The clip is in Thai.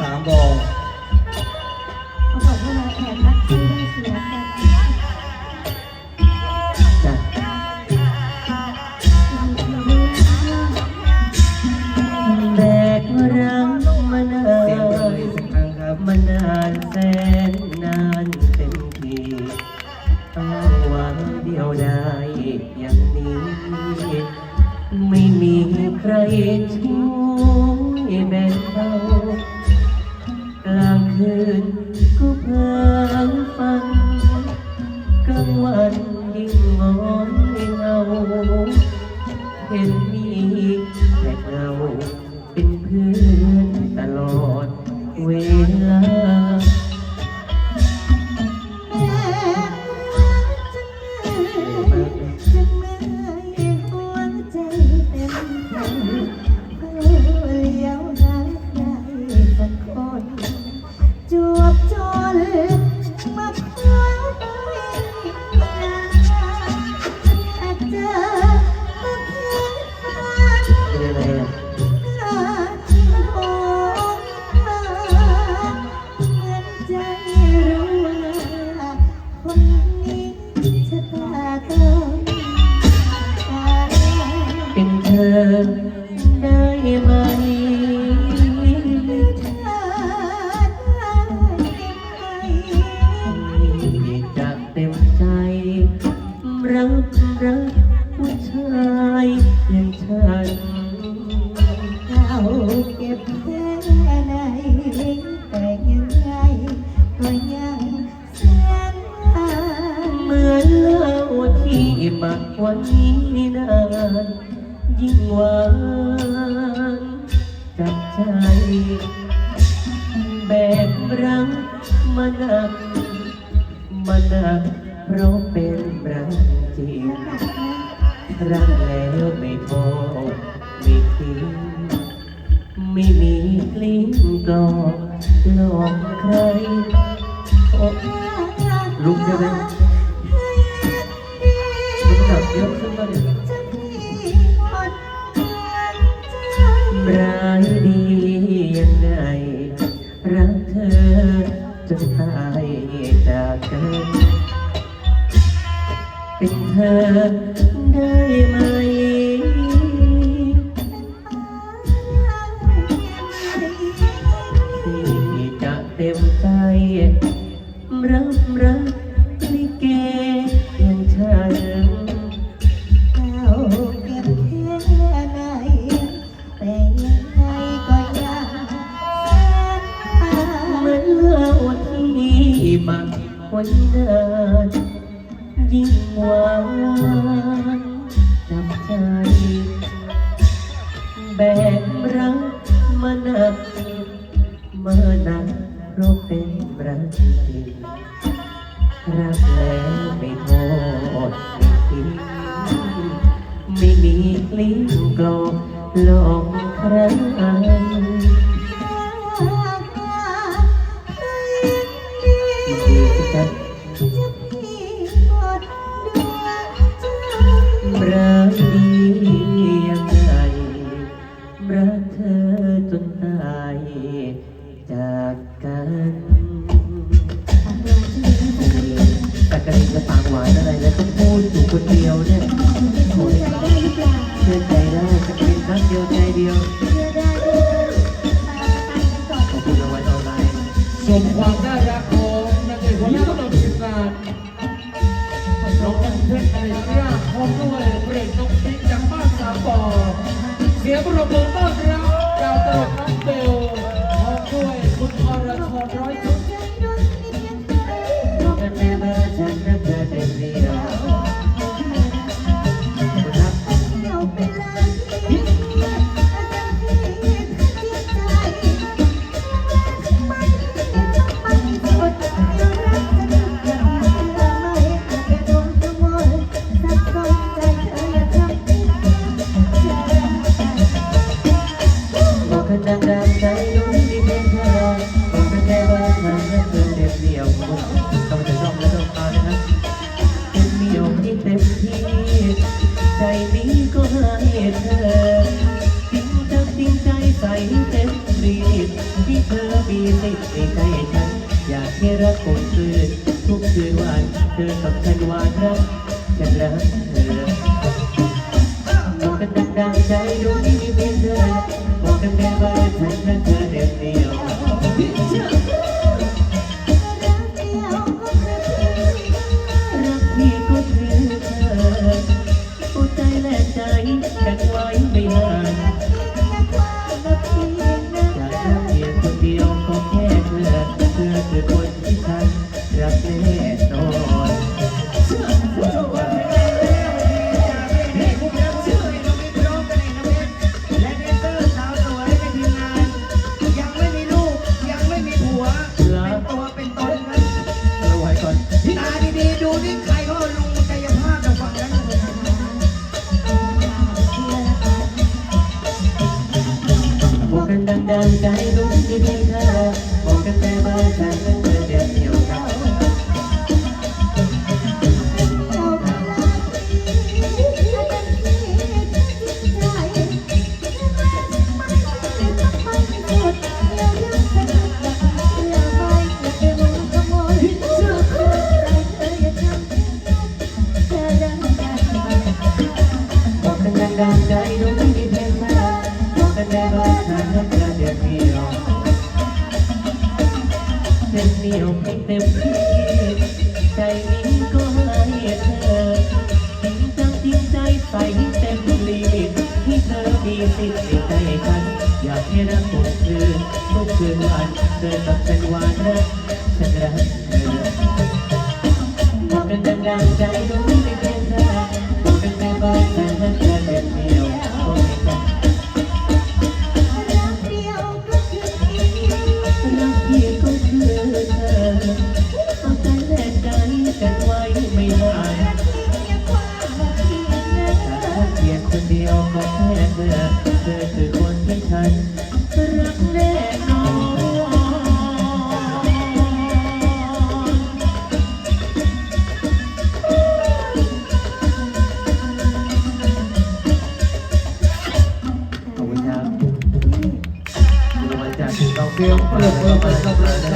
สามบอเขาบอกว่าเราแอบรักกันได้เสียกันจ้ะแบกรังมานานเสียงดังอีกสักครั้งครับมานานแสนนานเต็มทีอ้างหวังเดียวได้อย่างนี้ ไม่มีใครช่วยแบ่งเบาก นก็เพ้อ นเป็นยังไงล่ะที่หงหาเหมือนใจรู้ว่าคนนี้ชะตากเป็นเธอได้ไหมจะเต็มใจ รักรักผู้ชายอย่างฉัน นานยิ่งหวานจับใจ แบกรักมานักมานักเพราะเป็นรักจริงรักแล้วไม่โทษไม่ทิ้งไม่มีกลิ้งกลอกหลอกใคร ลุกขึ้นมาเนี่ยร้ายดียังไง รักเธอจนตายจากกันเป็นเธอได้ไหม ที่จะเต็มใจรับรักานยิ่งหวานจับใจ แบกรักมานักมานักเพราะเป็นรักจริงรักแล้วไม่ทษไม่ทิ้งไม่มีลิ้งกลอกหลอกใครยินดีที่จะ รักดียังไงรักเธอจนตายจากกันแต่กระดิ่งจะปากหวานอะไรแล้วต้องพูดอยู่คนเดียวเนี่ยโอ้ยเชื่อใจได้จะเป็นรักเดียวใจเดียวขอบคุณเอาไว้ออนไลน์ชมความน่ารักของ นักเอกคนนี้ก็ต้องทีมงานน้องกันเพชรอะไรเนี่ยพร้อมด้วยเบรกน้องปิ๊กจากบ้านสามปอเสียงปรบมือต้อนรับดาวตลกน้องเบลพร้อมด้วยคุณอรชรร้อยชุด เต็มรีดที่เธอมีติดในใจฉัน อยากให้รักคนอื่นทุกคืนวันเธอกับฉันวานรักฉันรักเธอมองกันดังใจดวงนี้มีเพียงเธอ นดังใจรู้ที่เพียงเธอบอกกันแต่ว่าฉันนั้นเธอเดียวเดียวกันเราพลาดพี่อาจา อมีสิทธิ์ในใจฉันอยากให้รักทุกคืนทุกคืนวันเธอกับฉันวานรักฉันรักเธอบอกกันดังๆใจรู้ไม่เพียงเธอบอกกันแต่ว่าฉันนั้นเธอเด็ดเดียวก็ไม่ต้รักเดียวก็คือพี่รักพี่ก็คือเธอเอาใจแลกใจกันไว้ไม่นานเพียงความรักพี่นะถ้าเพียงคนเดียวก็แค่เธอเธอคือคนที่ฉันรักแน่นอนขอบคุณครับรางวัลจากน้องเสียงปรบมือเป็นกำลังใจของทุก